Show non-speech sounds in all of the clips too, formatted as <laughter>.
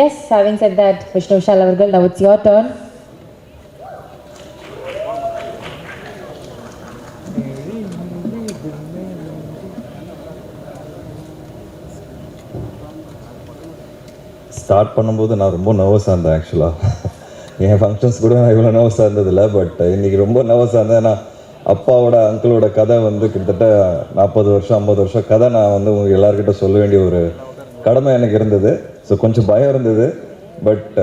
Yes having said that Vishnu Vishal அவர்கள் now it's your turn start பண்ணும்போது நான் ரொம்ப நர்வஸாக இருந்தேன் ஆக்சுவலாக என் ஃபங்க்ஷன்ஸ் கூட நான் இவ்வளோ நர்வஸாக இருந்ததில்ல பட் இன்னைக்கு ரொம்ப நர்வஸாக இருந்தேன். ஏன்னா அப்பாவோட அங்கிளோட கதை வந்து கிட்டத்தட்ட நாற்பது வருஷம் ஐம்பது வருஷம் கதை நான் வந்து உங்களுக்கு எல்லாருக்கிட்ட சொல்ல வேண்டிய ஒரு கடமை எனக்கு இருந்தது. ஸோ கொஞ்சம் பயம் இருந்தது. பட்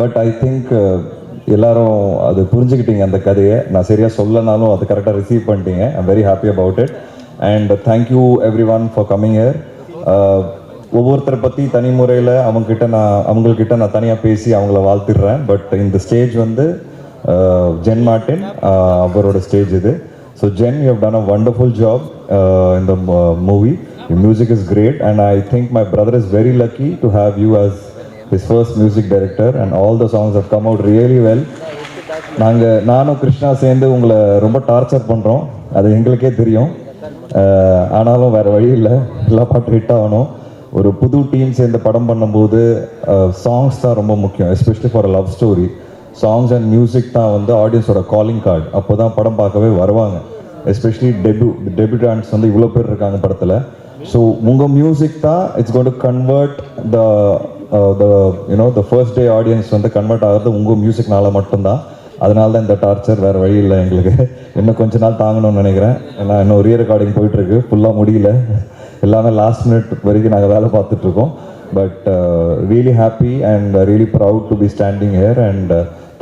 பட் ஐ திங்க் எல்லாரும் அது புரிஞ்சுக்கிட்டீங்க அந்த கதையை. நான் சரியாக சொல்லனாலும் அது கரெக்டாக ரிசீவ் பண்ணிட்டீங்க. I'm very happy about it and thank you everyone for coming here ஒவ்வொருத்தரை பற்றி தனி முறையில் அவங்கக்கிட்ட நான் அவங்கக்கிட்ட நான் தனியாக பேசி அவங்கள வாழ்த்திடுறேன். பட் இந்த ஸ்டேஜ் வந்து uh, ஜென் மார்டின் uh, அவரோட ஸ்டேஜ் இது. So Jen you have done a wonderful job இந்த movie music is great and I think my brother is very lucky to have you as his first music director and all the songs have come out really well. நாங்கள் நானும் கிருஷ்ணா சேர்ந்து உங்களை ரொம்ப torture பண்ணுறோம் அது எங்களுக்கே தெரியும். ஆனாலும் வேறு வழி இல்லை. எல்லா பாட்டும் ஹிட் ஆகணும். ஒரு புது டீம் சேர்ந்து படம் பண்ணும்போது சாங்ஸ் தான் ரொம்ப முக்கியம் especially for love story songs and music தான் வந்து ஆடியன்ஸோட காலிங் கார்டு அப்போ தான் படம் பார்க்கவே வருவாங்க. எஸ்பெஷலி டெபியூ டெபியூட்டான்ஸ் வந்து இவ்வளோ பேர் இருக்காங்க படத்தில். ஸோ உங்கள் மியூசிக் தான் it's gonna convert the the you know the first day audience வந்து கன்வெர்ட் ஆகிறது உங்கள் மியூசிக்னால மட்டும்தான் அதனால தான் இந்த டார்ச்சர் வேறு வழி இல்லை எங்களுக்கு. இன்னும் கொஞ்ச நாள் தாங்கணும்னு நினைக்கிறேன். ஏன்னா இன்னும் ரீ ரெக்கார்டிங் போயிட்டுருக்கு. ஃபுல்லாக முடியல. எல்லாமே லாஸ்ட் மினிட் வரைக்கும் நாங்கள் வேலை பார்த்துட்ருக்கோம் but really happy and really proud to be standing here and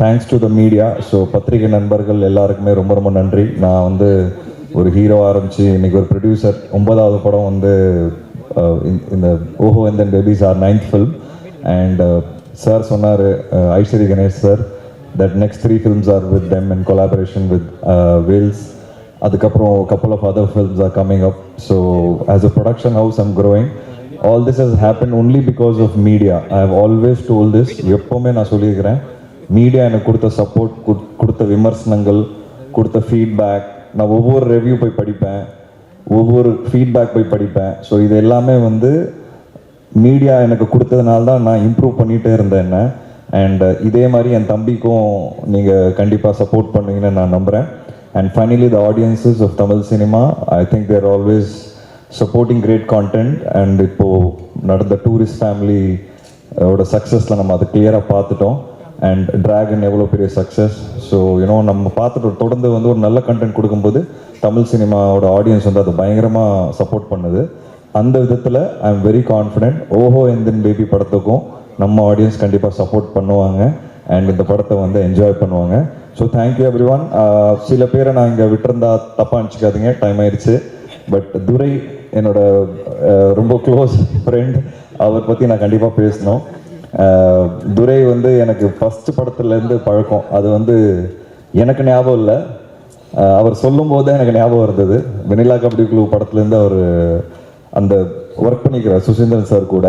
thanks to the media so பத்திரிகை நண்பர்கள் எல்லாருக்குமே ரொம்ப ரொம்ப நன்றி. நான் வந்து ஒரு ஹீரோ ஆரம்பித்து இன்னைக்கு ஒரு ப்ரொடியூசர் ஒன்பதாவது படம் வந்து இந்த- Oho and then babies are ninth film and sir சொன்னார் Ishari Ganesh sir that next three films are with them in collaboration with Vels அதுக்கப்புறம் கப்பல் of other films are coming up so as a production house I'm growing all this has happen only because of media I have always told this எப்போவுமே நான் சொல்லியிருக்கிறேன். Media எனக்கு கொடுத்த support கொடுத்த விமர்சனங்கள் கொடுத்த ஃபீட்பேக் நான் ஒவ்வொரு ரெவ்யூ போய் படிப்பேன். ஒவ்வொரு ஃபீட்பேக் போய் படிப்பேன். ஸோ இது எல்லாமே வந்து மீடியா எனக்கு கொடுத்ததுனால தான் நான் இம்ப்ரூவ் பண்ணிகிட்டே இருந்தேன் என்ன. அண்ட் uh, இதே மாதிரி என் தம்பிக்கும் நீங்கள் கண்டிப்பாக சப்போர்ட் பண்ணுவீங்கன்னு நான் நம்புகிறேன் and finally the audiences of Tamil cinema I think they're always supporting great content and இப்போது நடந்த டூரிஸ்ட் ஃபேமிலியோட சக்ஸஸில் நம்ம அதை கிளியராக பார்த்துட்டோம். அண்ட் டிராகன் எவ்வளோ பெரிய சக்ஸஸ் ஸோ யூனோ நம்ம பார்த்துட்டு தொடர்ந்து வந்து ஒரு நல்ல கண்டென்ட் கொடுக்கும்போது தமிழ் சினிமாவோட ஆடியன்ஸ் வந்து அதை பயங்கரமாக சப்போர்ட் பண்ணுது. அந்த விதத்தில் ஐ எம் வெரி கான்ஃபிடென்ட் ஓஹோ எந்தின் பேபி படத்துக்கும் நம்ம ஆடியன்ஸ் கண்டிப்பாக சப்போர்ட் பண்ணுவாங்க. அண்ட் இந்த படத்தை வந்து என்ஜாய் பண்ணுவாங்க. ஸோ தேங்க்யூ எவ்ரி ஒன் சில பேரை நான் இங்கே விட்டுருந்தா தப்பாக அனுப்பிச்சிக்காதீங்க டைம் ஆயிடுச்சு. பட் துரை என்னோட ரொம்ப க்ளோஸ் ஃப்ரெண்ட் அவர் பற்றி நான் கண்டிப்பாக பேசணும். துரை வந்து எனக்கு ஃபர்ஸ்ட் படத்துலேருந்து பழக்கம். அது வந்து எனக்கு ஞாபகம் இல்லை. அவர் சொல்லும் தான் எனக்கு ஞாபகம் இருந்தது. வெனிலா கபடி குழு படத்துலேருந்து அவர் அந்த ஒர்க் பண்ணிக்கிறார் சுசீந்திரன் சார் கூட.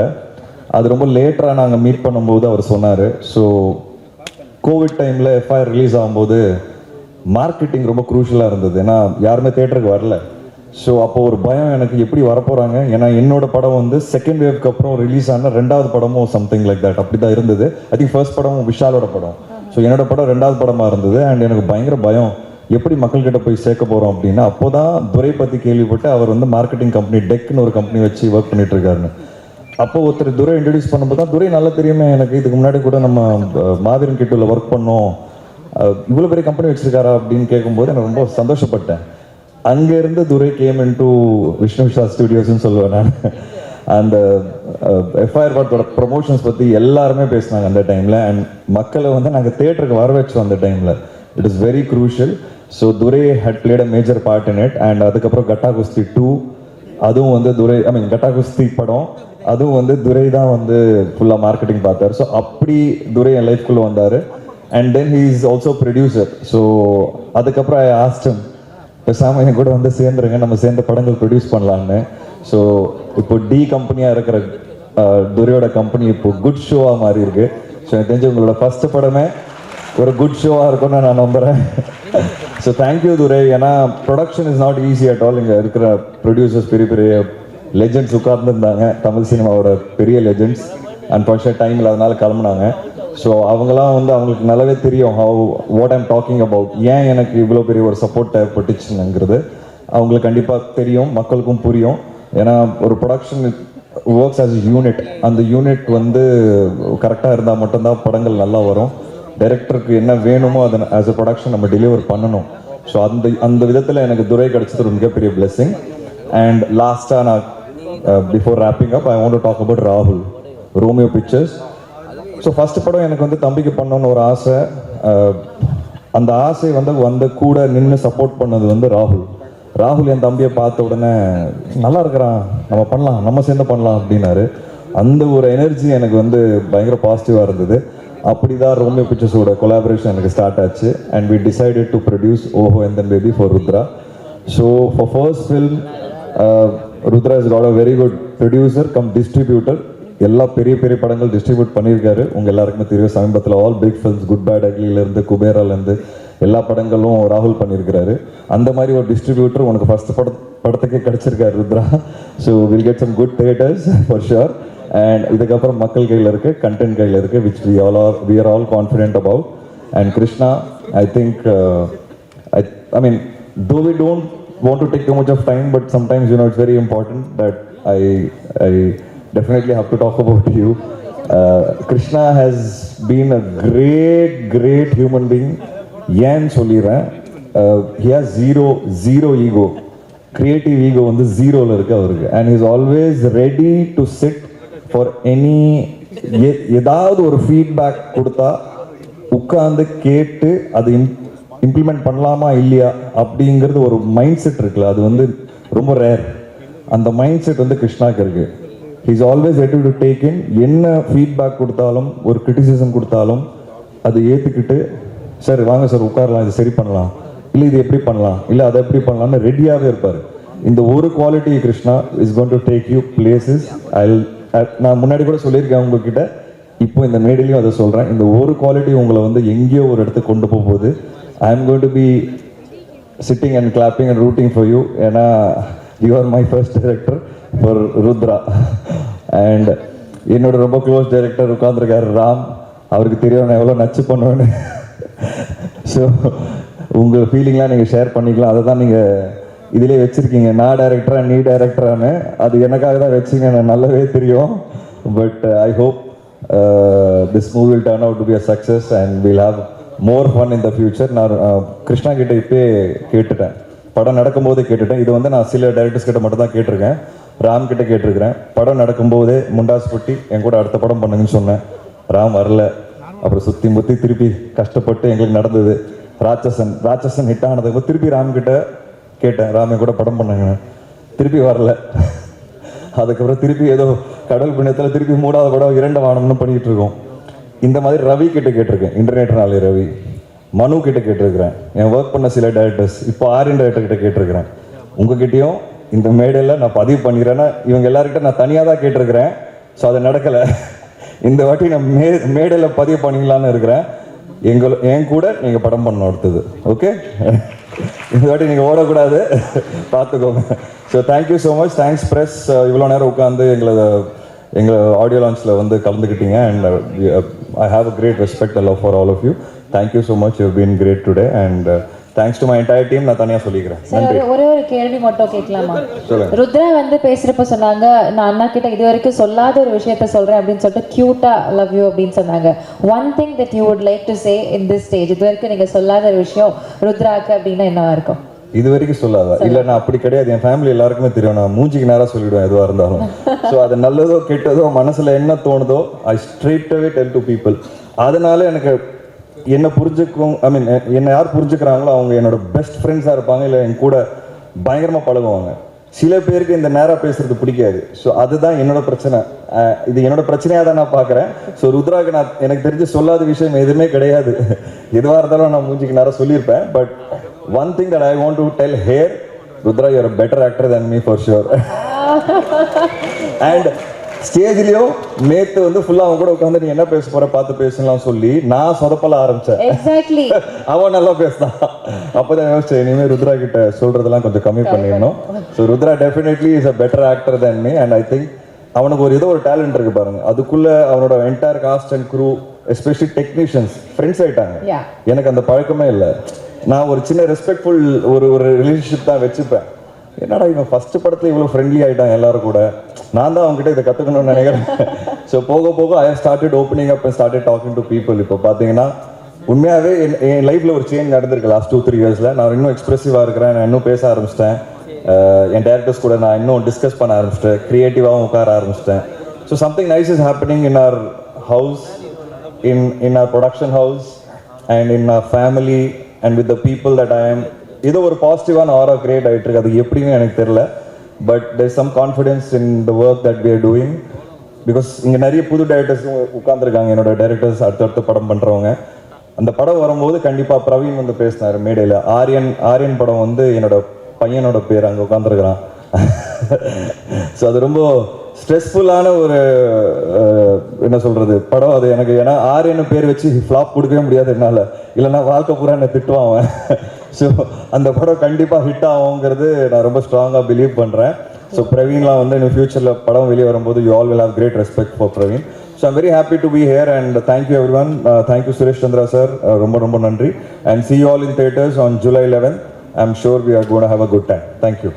அது ரொம்ப லேட்டராக நாங்கள் மீட் பண்ணும்போது அவர் சொன்னார். ஸோ கோவிட் டைமில் எஃப்ஐஆர் ரிலீஸ் ஆகும்போது மார்க்கெட்டிங் ரொம்ப குரூஷலாக இருந்தது. ஏன்னா யாருமே தேட்டருக்கு வரல. ஸோ அப்போ ஒரு பயம் எனக்கு எப்படி வரப்போகிறாங்க ஏன்னா என்னோட படம் வந்து செகண்ட் வேவ்க்கு அப்புறம் ரிலீஸ் ஆன ரெண்டாவது படமும் சம்திங் லைக் தட் அப்படி தான் இருந்தது. ஐ திங்க் ஃபர்ஸ்ட் படமும் விஷாலோட படம். ஸோ என்னோட படம் ரெண்டாவது படமாக இருந்தது. அண்ட் எனக்கு பயங்கர பயம். எப்படி மக்கள்கிட்ட போய் சேர்க்க போகிறோம் அப்படின்னா அப்போ தான் துரை பற்றி கேள்விப்பட்டு அவர் வந்து மார்க்கெட்டிங் கம்பெனி டெக்னு ஒரு கம்பெனி வச்சு ஒர்க் பண்ணிட்டு இருக்காருன்னு. அப்போ ஒருத்தர் துரை இன்ட்ரடியூஸ் பண்ணும்போது தான் துரை நல்லா தெரியுமே எனக்கு இதுக்கு முன்னாடி கூட நம்ம அஹ், மாவீரன் ஒர்க் பண்ணோம். இவ்வளோ பெரிய கம்பெனி வச்சுருக்காரா அப்படின்னு கேட்கும்போது எனக்கு ரொம்ப சந்தோஷப்பட்டேன். அங்கேருந்து Durai came in to Vishnu Vishal ஸ்டுடியோஸ்னு சொல்லுவேன் நான். Uh, அந்த எஃப்ஐஆர் படத்தோட ப்ரொமோஷன்ஸ் பற்றி எல்லாருமே பேசினாங்க அந்த டைமில் அண்ட் மக்களை வந்து நாங்கள் தேட்டருக்கு வர வச்சோம் அந்த டைமில் it is very crucial so Durai had played a major part in it and அதுக்கப்புறம் கட்டா குஸ்தி டூ அதுவும் வந்து துரை ஐ மீன் கட்டா குஸ்தி படம் அதுவும் வந்து துரை தான் வந்து ஃபுல்லாக மார்க்கெட்டிங் பார்த்தார். ஸோ அப்படி துரை என் லைஃப்குள்ளே வந்தார். And then he is also producer so அதுக்கப்புறம் ஐ ஆஸ்டம் பேசாமல் என் கூட வந்து சேர்ந்துருங்க. நம்ம சேர்ந்து படங்கள் ப்ரொடியூஸ் பண்ணலான்னு ஸோ இப்போ டி கம்பெனியாக இருக்கிற துரையோட கம்பெனி இப்போ குட் ஷோவாக மாறி இருக்கு. ஸோ எனக்கு தெரிஞ்சு உங்களோட ஃபஸ்ட்டு படமே ஒரு குட் ஷோவாக இருக்கும்னு நான் நம்புகிறேன் ஸோ தேங்க்யூ துரை. ஏன்னா production is not easy at all இங்கே இருக்கிற ப்ரொடியூசர்ஸ் பெரிய பெரிய லெஜெண்ட்ஸ் உட்கார்ந்துருந்தாங்க. தமிழ் சினிமாவோட பெரிய லெஜெண்ட்ஸ் அன்ஃபார்ச்சுனேட் டைம் இல்லாதனால கிளம்புனாங்க. ஸோ அவங்களாம் வந்து அவங்களுக்கு நல்லாவே தெரியும் how what I'm talking about ஏன் எனக்கு இவ்வளோ பெரிய ஒரு சப்போர்ட் தேவைப்பட்டுச்சுங்கிறது அவங்களுக்கு கண்டிப்பாக தெரியும் மக்களுக்கும் புரியும். ஏன்னா ஒரு ப்ரொடக்ஷன் ஒர்க்ஸ் ஆஸ் யூனிட் அந்த யூனிட் வந்து கரெக்டாக இருந்தால் மட்டும்தான் படங்கள் நல்லா வரும். டைரக்டருக்கு என்ன வேணுமோ அதை ஆஸ் அ ப்ரொடக்ஷன் நம்ம டெலிவர் பண்ணணும். ஸோ அந்த அந்த விதத்தில் எனக்கு துரை கிடைச்சது ஒரு மிகப்பெரிய பிளெஸ்ஸிங் அண்ட் லாஸ்ட்டாக நான் before wrapping up I want to talk about ராகுல் ரோமியோ பிக்சர்ஸ் ஸோ ஃபர்ஸ்ட் படம் எனக்கு வந்து தம்பிக்கு பண்ணணும்னு ஒரு ஆசை. அந்த ஆசை வந்து வந்து கூட நின்று சப்போர்ட் பண்ணது வந்து ராகுல். ராகுல் என் தம்பியை பார்த்த உடனே நல்லா இருக்கிறான் நம்ம பண்ணலாம் நம்ம சேர்ந்து பண்ணலாம் அப்படின்னாரு. அந்த ஒரு எனர்ஜி எனக்கு வந்து பயங்கர பாசிட்டிவாக இருந்தது. அப்படி தான் ரோமியோ பிக்சர்ஸோட கொலாபரேஷன் எனக்கு ஸ்டார்ட் ஆச்சு. And we decided to produce Oho N than baby for Rudra so for first film Rudra is got a very good producer cum distributor எல்லா பெரிய பெரிய படங்கள் டிஸ்ட்ரிபியூட் பண்ணியிருக்காரு. உங்கள் எல்லாருக்குமே தெரியும் சமீபத்தில் all big films good bad அக்லிலேருந்து குபேராலேருந்து எல்லா படங்களும் ராகுல் பண்ணியிருக்கிறாரு. அந்த மாதிரி ஒரு டிஸ்ட்ரிபியூட்டர் உனக்கு ஃபர்ஸ்ட் பட படத்துக்கே கிடச்சிருக்காரு Rudra. So will get some good theatres for sure and இதுக்கப்புறம் மக்கள் கையில் இருக்கு கண்டென்ட் கையில் இருக்கு which we all are we are all confident about and Krishna I think I I mean to we don't want to take too much of time but sometimes you know it's very important that I I definitely have to talk about you. Uh, Krishna has been a great, great human being. ஏன்னு சொல்லிடுறேன்? He has zero zero ego creative ego வந்து ஜீரோவில் இருக்கு அவருக்கு. And is always ready to sit for any ஏதாவது ஒரு feedback கொடுத்தா உட்காந்து கேட்டு அது இம்ப்ளிமெண்ட் பண்ணலாமா இல்லையா அப்படிங்கிறது ஒரு மைண்ட் செட் இருக்குல்ல. அது வந்து ரொம்ப ரேர் அந்த மைண்ட் செட் வந்து கிருஷ்ணாக்கு இருக்குது is always ready to take in என்ன ஃபீட்பேக் கொடுத்தாலும் ஒரு கிரிட்டிசிசம் கொடுத்தாலும் அதை ஏற்றுக்கிட்டு சார் வாங்க சார் உட்காரலாம் இது சரி பண்ணலாம். இல்லை இது எப்படி பண்ணலாம்? இல்லை அதை எப்படி பண்ணலாம்னு ரெடியாகவே இருப்பார். இந்த ஒரு quality Krishna is gonna take you places I நான் முன்னாடி கூட சொல்லியிருக்கேன் உங்ககிட்ட. இப்போ இந்த மேடையிலையும் அதை சொல்கிறேன் இந்த ஒரு குவாலிட்டி உங்களை வந்து எங்கேயோ ஒரு இடத்துக்கு கொண்டு போக போகுது I am going to be sitting and clapping and rooting for you ஏன்னா you are my first director for Rudra. And என்னோட ரொம்ப க்ளோஸ் டைரக்டர் உட்காந்துருக்காரு ராம். அவருக்கு தெரியும் நான் எவ்வளோ நச்சு பண்ணுவேன்னு. ஸோ உங்கள் ஃபீலிங்லாம் நீங்கள் ஷேர் பண்ணிக்கலாம். அதை தான் நீங்கள் இதிலே வச்சுருக்கீங்க. நான் டைரக்டரா நீ டைரக்டரானு அது எனக்காக தான் வச்சிங்க எனக்கு நல்லாவே தெரியும். But I hope this movie will turn out to be a success and will have more fun in the future நான் uh, கிருஷ்ணா கிட்டே இப்போயே கேட்டுட்டேன். படம் நடக்கும்போதே கேட்டுட்டேன். இது வந்து நான் சில டைரக்டர்ஸ் கிட்ட மட்டும் தான் கேட்டிருக்கேன். ராம் கிட்ட கேட்டிருக்கிறேன். படம் நடக்கும்போதே முண்டாஸ் பொட்டி என் கூட அடுத்த படம் பண்ணுங்கன்னு சொன்னேன். ராம் வரல. அப்புறம் சுத்தி முத்தி திருப்பி கஷ்டப்பட்டு எங்களுக்கு நடந்தது. ராட்சசன் ராட்சசன் ஹிட் ஆனதுக்கு திருப்பி ராம் கிட்ட கேட்டேன். ராமே கூட படம் பண்ணுங்க. திருப்பி வரல. அதுக்கப்புறம் திருப்பி ஏதோ கடல் புண்ணியத்தில் திருப்பி மூணாவது படம் இரண்டு வானம்னு பண்ணிட்டு இருக்கோம். இந்த மாதிரி ரவி கிட்ட கேட்டிருக்கேன். இன்டர்நெட் நாளே ரவி. மனு கிட்ட கேட்டிருக்கிறேன். என் ஒர்க் பண்ண சில டேரக்டர்ஸ் இப்போ ஆரியன் டேரக்டர் கிட்ட கேட்டிருக்கிறேன். உங்ககிட்டயும் இந்த மேடையில் நான் பதிவு பண்ணிக்கிறேன்னா இவங்க எல்லாருக்கிட்ட நான் தனியாக தான் கேட்டிருக்கிறேன். ஸோ அது நடக்கலை. இந்த வாட்டி நான் மே மேடையில் பதிவு பண்ணிக்கலான்னு இருக்கிறேன். எங்கள் என் கூட நீங்கள் படம் பண்ணணும் அடுத்தது. ஓகே இந்த வாட்டி நீங்கள் ஓடக்கூடாது. பார்த்துக்கோங்க. So thank you so much thanks press இவ்வளோ நேரம் உட்காந்து எங்களை எங்களை ஆடியோ லான்ச்சில் வந்து கலந்துக்கிட்டீங்க. And I have a great respect love for all of you thank you so much you been great today and thanks to my entire team நான் தனியாக சொல்லிக்கிறேன். சார் ஒரு ஒரே கேள்வி மட்டும் கேட்கலாமா. ருத்ரா வந்து பேசுறப்ப சொன்னாங்க நான் அண்ணா கிட்ட இது வரைக்கும் சொல்லாத ஒரு விஷயத்த சொல்றேன் அப்படின்னு சொல்லிட்டு கியூட்டா லவ் யூ அப்படின்னு சொன்னாங்க. One thing that you would like to say in this stage இது வரைக்கும் நீங்க சொல்லாத ஒரு விஷயம் ருத்ராக்கு அப்படின்னா என்னவா இருக்கும்? இது வரைக்கும் சொல்லாதா இல்ல நான் அப்படி கிடையாது. என் ஃபேமிலி எல்லாருக்குமே தெரியும். நான் மூஞ்சிக்கு நேரா சொல்லிடுவேன் எதுவா இருந்தாலும். ஸோ அது நல்லதோ கெட்டதோ மனசுல என்ன தோணுதோ ஐ ஸ்ட்ரெயிட்டாகவே டெல் டு பீப்புள் அதனால எனக்கு என்ன புரிஞ்சுக்கும் ஐ மீன் என்னை யார் புரிஞ்சுக்கிறாங்களோ அவங்க என்னோட பெஸ்ட் ஃப்ரெண்ட்ஸாக இருப்பாங்க இல்லை என் கூட பயங்கரமாக பழகுவாங்க. சில பேருக்கு இந்த நேராக பேசுறது பிடிக்காது. ஸோ அதுதான் என்னோட பிரச்சனை. இது என்னோட பிரச்சனையாக தான் நான் பார்க்குறேன். ஸோ ருத்ராக்கு நான் எனக்கு தெரிஞ்சு சொல்லாத விஷயம் எதுவுமே கிடையாது. எதுவாக இருந்தாலும் நான் மூஞ்சிக்கு நேரம் சொல்லியிருப்பேன். But one thing that I want to tell her Rudra your better actor than me for sure and ஸ்டேஜ்லயும் நேத்து வந்து ஃபுல்லா அவன் கூட உட்காந்து நீ என்ன பேச போற பார்த்து பேசலாம் சொல்லி நான் சொதப்பல ஆரம்பிச்சேன். <laughs> அவன் நல்லா பேசினான் அப்பதான் யோசிச்சேன் இனிமே ருத்ரா கிட்ட சொல்றதெல்லாம் கொஞ்சம் கம்மி பண்ணிடணும். So Rudra definitely is a better actor than me and I think அவனுக்கு ஒரு ஏதோ ஒரு டேலண்ட் இருக்கு பாருங்க. அதுக்குள்ள அவனோட entire cast and crew especially technicians friends ஆயிட்டாங்க. எனக்கு அந்த பழக்கமே இல்லை. நான் ஒரு சின்ன ரெஸ்பெக்ட்ஃபுல் ஒரு ஒரு ரிலேஷன்ஷிப் தான் வச்சுப்பேன். என்னடா இவன் ஃபர்ஸ்ட் படத்துல இவ்வளோ ஃப்ரெண்ட்லி ஆயிட்டான் எல்லாரும் கூட? நான் தான் அவங்ககிட்ட இதை கற்றுக்கணும்னு நினைக்கிறேன். ஸோ போக போக I started opening up started talking to people இப்போ பார்த்தீங்கன்னா உண்மையாகவே என் என் லைஃப்பில் ஒரு சேஞ்ச் நடந்திருக்கு லாஸ்ட் டூ த்ரீ இயர்ஸில் நான் இன்னும் எக்ஸ்பிரசிவாக இருக்கிறேன் நான் இன்னும் பேச ஆரம்பிச்சிட்டேன். என் டேரக்டர்ஸ் கூட நான் இன்னும் டிஸ்கஸ் பண்ண ஆரம்பிச்சிட்டேன். க்ரியேட்டிவாகவும் உட்கார ஆரம்பிச்சிட்டேன். So something nice is happening in our house in in our production house and in our family and with the people that I am. ஏதோ ஒரு பாசிட்டிவான ஆரா கிரியேட் ஆகிட்டு இருக்கு அது எப்படின்னு எனக்கு தெரியல. But there some confidence in the work that we are doing because இங்கே நிறைய புது டைரக்டர்ஸ் உட்காந்துருக்காங்க என்னோட டைரக்டர்ஸ் அடுத்தடுத்து படம் பண்ணுறவங்க அந்த படம் வரும்போது கண்டிப்பாக பிரவீன் வந்து பேசினார் மேடையில். ஆரியன் ஆரியன் படம் வந்து என்னோட பையனோட பேர் அங்கே உட்காந்துருக்குறான் ஸோ <laughs> அது ரொம்ப ஸ்ட்ரெஸ்ஃபுல்லான ஒரு என்ன சொல்கிறது படம் அது எனக்கு. ஏன்னா ஆரியன்னு பேர் வச்சு ஃப்ளாப் கொடுக்கவே முடியாது என்னால். இல்லைன்னா வாழ்க்கை பூரா என்னை திட்டுவான் அவன். ஸோ அந்த படம் கண்டிப்பாக ஹிட் ஆகுங்கிறது நான் ரொம்ப ஸ்ட்ராங்காக பிலீவ் பண்ணுறேன் ஸோ பிரவீன்லாம் வந்து இன்னும் ஃபியூச்சரில் படம் வெளியே வரும்போது you all will have great respect for Praveen. So I'm very happy to be here and thank you everyone thank you Suresh Chandra sir ரொம்ப ரொம்ப நன்றி. And see all in theaters on July eleventh I am sure we are gonna have a good time thank you